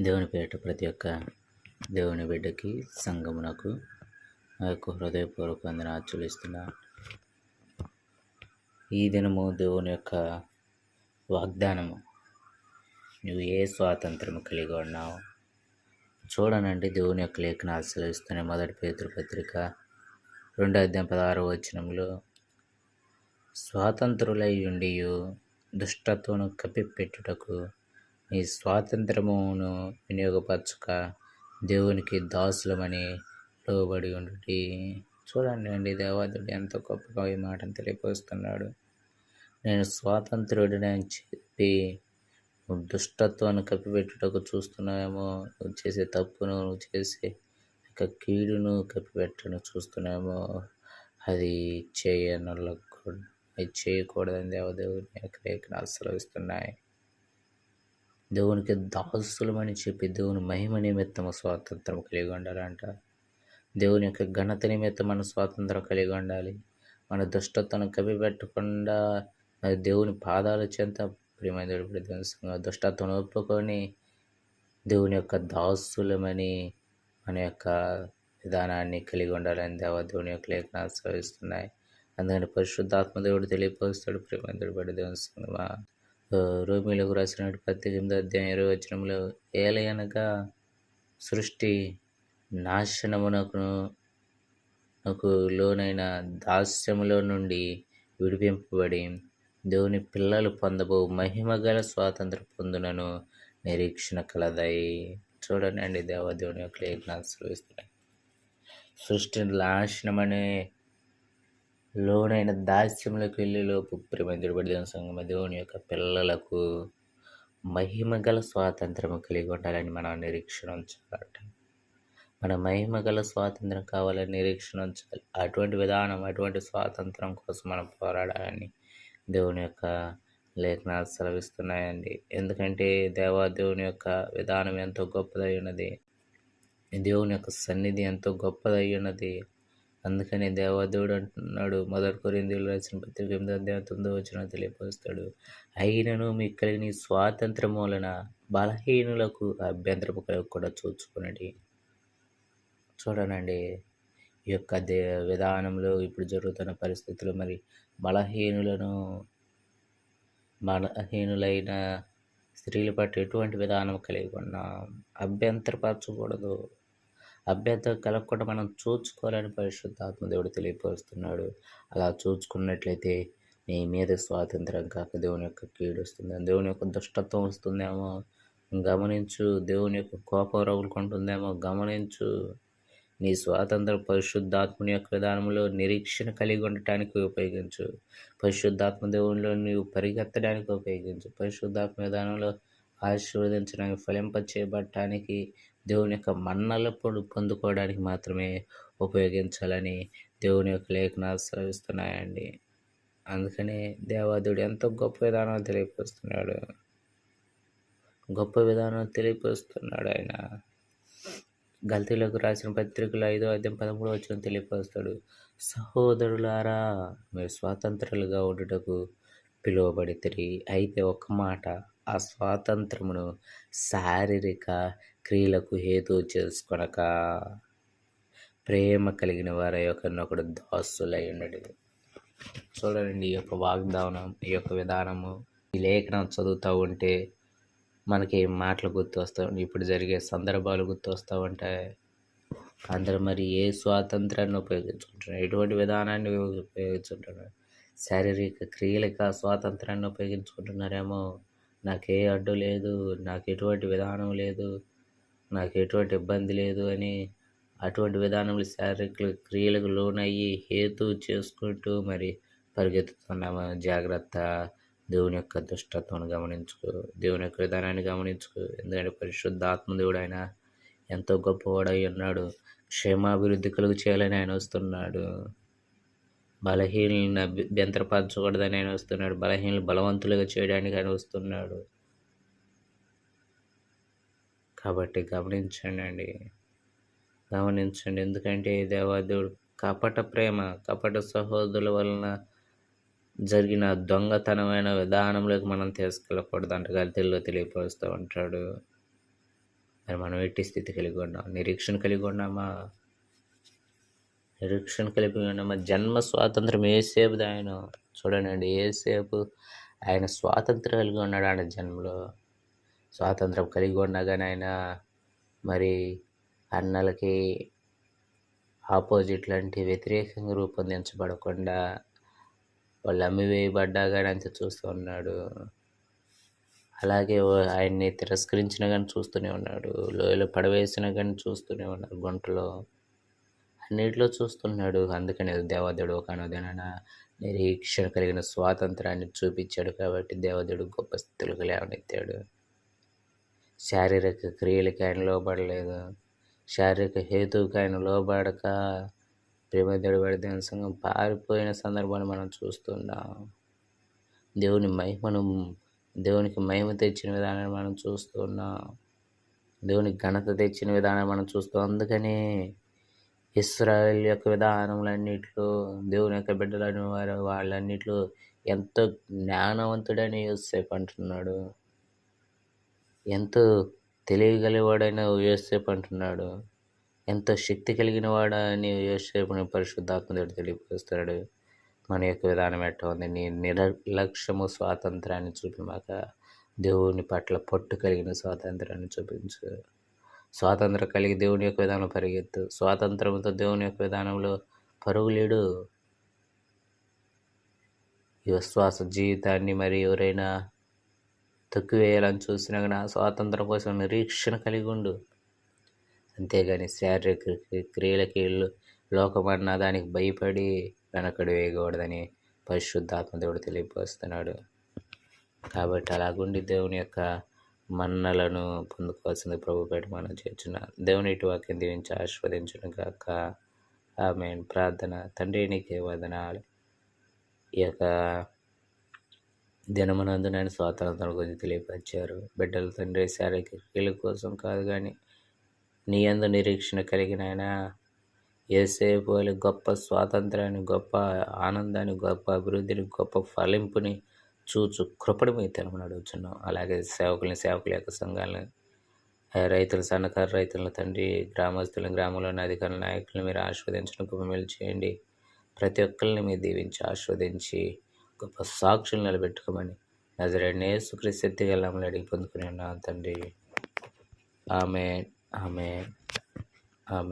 దేవుని పేరిట ప్రతి ఒక్క దేవుని బిడ్డకి సంగమునకు ఆ యొక్క హృదయపూర్వక వందన ఆచరిస్తున్నా ఈ దినము దేవుని యొక్క వాగ్దానము. నువ్వు ఏ స్వాతంత్రం కలిగి ఉన్నావు? చూడనండి దేవుని యొక్క లేఖను ఆశ్రయిస్తున్నాయి మొదటి పేతృపత్రిక పత్రిక రెండో అధ్యాయం పదహారు వచనంలో స్వాతంత్రులై ఉండి దుష్టత్వను కప్పిపెట్టుటకు నీ స్వాతంత్రమును వినియోగపరచుక దేవునికి దాసులమని లోబడి ఉండి చూడండి అండి దేవాదుడు ఎంత గొప్పగా ఈ మాటను తెలియపరుస్తున్నాడు. నేను స్వాతంత్రుడిని చెప్పి నువ్వు దుష్టత్వాన్ని కప్పిపెట్టుటకు చూస్తున్నావేమో నువ్వు చేసే తప్పును నువ్వు చేసే ఇక కీడును కప్పిపెట్టను చూస్తున్నామో అది చేయనలకు అది చేయకూడదని దేవదేవుని యొక్క లేఖనాలు సెలవిస్తున్నాయి. దేవునికి దాసులమని చెప్పి దేవుని మహిమ నిమిత్తము స్వాతంత్రం కలిగి ఉండాలంట. దేవుని యొక్క ఘనత నిమిత్తం మన స్వాతంత్రం కలిగి ఉండాలి. మన దుష్టత్వం కప్పిపెట్టకుండా దేవుని పాదాల చెంత ప్రేమ దుష్టతను ఒప్పుకొని దేవుని యొక్క దాసులమని మన యొక్క విధానాన్ని కలిగి ఉండాలని దేవ దేవుని యొక్క లేఖనాలు శ్రవిస్తున్నాయి అందుకని పరిశుద్ధాత్మ దేవుడు తెలియపరుస్తాడు. ప్రేమ దేవుడు దేవుని రోమిలకు రాసిన పద్దెనిమిది అధ్యాయం ఇరవై వచ్చినంలో ఏలయనగా సృష్టి నాశనమునకు నాకు లోనైన దాస్యములో నుండి విడిపింపబడి దేవుని పిల్లలు పొందబో మహిమ గల స్వాతంత్ర పొందునను నిరీక్షణ కలదై. చూడండి అండి దేవదేవుని యొక్క లేఖనాలు సెలవిస్తున్నాయి. సృష్టి నాశనం అనే లోనైన దాస్యంలోకి వెళ్ళి లోపు ప్రేమంతుడిపడి సంగమ దేవుని యొక్క పిల్లలకు మహిమ గల స్వాతంత్రం కలిగి ఉండాలని మనం నిరీక్షణ ఉంచాలట. మన మహిమ గల స్వాతంత్రం కావాలని నిరీక్షణ ఉంచాలి. అటువంటి విధానం అటువంటి స్వాతంత్రం కోసం మనం పోరాడాలని దేవుని యొక్క లేఖనాలు సెలవిస్తున్నాయండి. ఎందుకంటే దేవాదేవుని యొక్క విధానం ఎంతో గొప్పదై ఉన్నది. దేవుని యొక్క సన్నిధి ఎంతో గొప్పదై ఉన్నది. అందుకని దేవాదేవుడు అంటున్నాడు మొదటి కొరిందీలు రాసిన పత్రిక ఎనిమిది అధ్యాయం తొమ్మిదో వచ్చిన తెలియపరుస్తాడు అయినను మీకు కలిగిన స్వాతంత్రం వలన బలహీనులకు అభ్యంతరము కలిగి కూడా చూచుకునండి. చూడనండి ఈ యొక్క దే విధానంలో ఇప్పుడు జరుగుతున్న పరిస్థితులు మరి బలహీనులను బలహీనులైన స్త్రీల పట్ల ఎటువంటి విధానం కలిగి ఉన్నా అభ్యంతరపరచకూడదు. అభ్యర్థ కలగకుండా మనం చూచుకోవాలని పరిశుద్ధాత్మ దేవుడు తెలియపరుస్తున్నాడు. అలా చూచుకున్నట్లయితే నీ మీద స్వాతంత్రం కాక దేవుని యొక్క కీడు వస్తుంది. దేవుని యొక్క దుష్టత్వం వస్తుందేమో? గమనించు. దేవుని యొక్క కోపం రగులుకుంటుందేమో? గమనించు. నీ స్వాతంత్ర పరిశుద్ధాత్మని యొక్క విధానంలో నిరీక్షణ కలిగి ఉండటానికి ఉపయోగించు. పరిశుద్ధాత్మ దేవునిలో నీవు పరిగెత్తడానికి ఉపయోగించు. పరిశుద్ధాత్మ విధానంలో ఆశీర్వదించడానికి ఫలింపచేయబడటానికి దేవుని యొక్క మన్నలు పొందుకోవడానికి మాత్రమే ఉపయోగించాలని దేవుని యొక్క లేఖనాలు శ్రవిస్తున్నాయండి అందుకని దేవాదుడు ఎంతో గొప్ప విధానం తెలియపరుస్తున్నాడు. గొప్ప విధానం తెలియపరుస్తున్నాడు ఆయన. గల్తీలకు రాసిన పత్రికలు ఐదో అధ్యాయం పదమూడు వచ్చిన తెలియపరుస్తాడు. సహోదరులారా మీరు స్వాతంత్రులుగా ఉండుటకు పిలువబడి అయితే ఒక మాట ఆ స్వాతంత్రమును శారీరక క్రియలకు హేతు చేసుకొనక ప్రేమ కలిగిన వారి ఒకరినొకడు దాసులై ఉండడు చూడండి ఈ యొక్క వాగ్దానం ఈ యొక్క విధానము ఈ లేఖనం చదువుతూ ఉంటే మనకి మాటలు గుర్తు వస్తూ ఇప్పుడు జరిగే సందర్భాలు గుర్తు వస్తూ ఉంటాయి. అందరూ మరి ఏ స్వాతంత్రాన్ని ఉపయోగించుకుంటున్నారు? ఎటువంటి విధానాన్ని ఉపయోగించుకుంటున్నారు? శారీరక క్రియలక స్వాతంత్రాన్ని ఉపయోగించుకుంటున్నారేమో? నాకే అడ్డు లేదు నాకు ఎటువంటి విధానం లేదు నాకు ఎటువంటి ఇబ్బంది లేదు అని అటువంటి విధానంలో శారీరక క్రియలకు లోనయ్యి హేతు చేసుకుంటూ మరి పరిగెత్తుతున్నాము? జాగ్రత్త. దేవుని యొక్క దుష్టత్వం గమనించుకో. దేవుని యొక్క విధానాన్ని గమనించుకో. ఎందుకంటే పరిశుద్ధ ఆత్మదేవుడు ఆయన ఎంతో గొప్పవాడై ఉన్నాడు. క్షేమాభివృద్ధి కలుగు చేయాలని ఆయన వస్తున్నాడు. బలహీనలను అభ్యంతరపరచకూడదని ఆయన వస్తున్నాడు. బలహీనలు బలవంతులుగా చేయడానికి ఆయన వస్తున్నాడు. కాబట్టి గమనించండి అండి గమనించండి. ఎందుకంటే దేవాదేవుడు కపట ప్రేమ కపట సహోదరుల వలన జరిగిన దొంగతనమైన విధానంలోకి మనం తీసుకెళ్ళకూడదు అంటే గల్తీల్లో తెలియపరుస్తూ ఉంటాడు. మరి మనం ఎట్టి స్థితి కలిగి ఉన్నాం? నిరీక్షణ కలిగి ఉన్నామా? నిరీక్షణ కలిపి ఉన్నామా? జన్మ స్వాతంత్రం ఏసేపు ఆయన? చూడండి ఏసేపు ఆయన స్వాతంత్రం కలిగి ఉన్నాడు ఆయన జన్మలో. స్వాతంత్రం కలిగి ఉన్నా కానీ ఆయన మరి అన్నలకి ఆపోజిట్ లాంటి వ్యతిరేకంగా రూపొందించబడకుండా వాళ్ళు అమ్మివేయబడ్డా కానీ అంత చూస్తూ ఉన్నాడు. అలాగే ఆయన్ని తిరస్కరించినా కానీ చూస్తూనే ఉన్నాడు. లోయలో పడవేసినా కానీ చూస్తూనే ఉన్నాడు గుంటలో. అన్నిటిలో చూస్తున్నాడు. అందుకని దేవదేవుడు ఒక నిరీక్షణ కలిగిన స్వాతంత్రాన్ని చూపించాడు కాబట్టి దేవదేవుడు గొప్ప స్థితులకు లేవనెత్తాడు. శారీరక క్రియలకి ఆయన లోబడలేదు. శారీరక హేతువుకి ఆయన లోబడక ప్రేమదేవుడు దేవుని సంఘం పారిపోయిన సందర్భాన్ని మనం చూస్తున్నాం. దేవుని మహిమను దేవునికి మహిమ తెచ్చిన విధానాన్ని మనం చూస్తున్నాం. దేవునికి ఘనత తెచ్చిన విధానం మనం చూస్తాం అందుకని ఇస్రాయల్ యొక్క విధానములన్నిట్లో దేవుని యొక్క బిడ్డలని వారు వాళ్ళన్నిట్లో ఎంతో జ్ఞానవంతుడని యోసేపు అంటున్నాడు. ఎంతో తెలియగలివాడైన యోసేపు అంటున్నాడు. ఎంతో శక్తి కలిగిన వాడని యోసేపుని పరిశుద్ధాత్మదేవుడు తెలియపరుస్తున్నాడు. మన యొక్క విధానం ఎట్ట ఉంది? నీ నిర్లక్ష్యము స్వాతంత్రాన్ని చూపిమాక దేవుని పట్ల పట్టు కలిగిన స్వాతంత్రాన్ని చూపించు. స్వాతంత్రం కలిగి దేవుని యొక్క విధానం పరిగెత్తు. స్వాతంత్రంతో దేవుని యొక్క విధానంలో పరుగులేడు. ఈ విశ్వాస జీవితాన్ని మరి ఎవరైనా తొక్కివేయాలని చూసినా కానీ ఆ స్వాతంత్రం కోసం నిరీక్షణ కలిగి ఉండు. అంతేగాని శారీరక క్రియలకి లోకమన్న దానికి భయపడి వెనకడు వేయకూడదని పరిశుద్ధాత్మ దేవుడు తెలియపరుస్తున్నాడు. కాబట్టి అలాగుండి దేవుని యొక్క మన్నలను పొందుకోవాల్సింది ప్రభు పేట మనం చేర్చున్న దేవుని ఇటు వాక్యం దీవించి ఆస్వాదించును కాక ఆమె ప్రార్థన. తండ్రి నీకే వదనాలు. ఈ యొక్క దినమునందు నేను స్వాతంత్రం గురించి తెలియపరిచారు. బిడ్డల తండ్రి శారీరక కోసం కాదు కానీ నీ అందు నిరీక్షణ కలిగిన ఆయన ఏసేపు గొప్ప స్వాతంత్రాన్ని గొప్ప ఆనందాన్ని గొప్ప అభివృద్ధిని గొప్ప ఫలింపుని చూచు కృపడి మీ తెలమని అడుగుతున్నాం అలాగే సేవకులని సేవకుల యొక్క సంఘాలను రైతుల సన్నకారు రైతుల తండ్రి గ్రామస్తులను గ్రామంలోని అధికారుల నాయకులను మీరు ఆస్వాదించడం గొప్ప మేలు చేయండి. ప్రతి ఒక్కరిని మీరు దీవించి ఆస్వాదించి గొప్ప సాక్షులు నిలబెట్టుకోమని నజరేనే సుకృశక్తి గల్లమ్మలు అడిగి పొందుకుని ఉన్నాను తండ్రి. ఆమె ఆమె ఆమె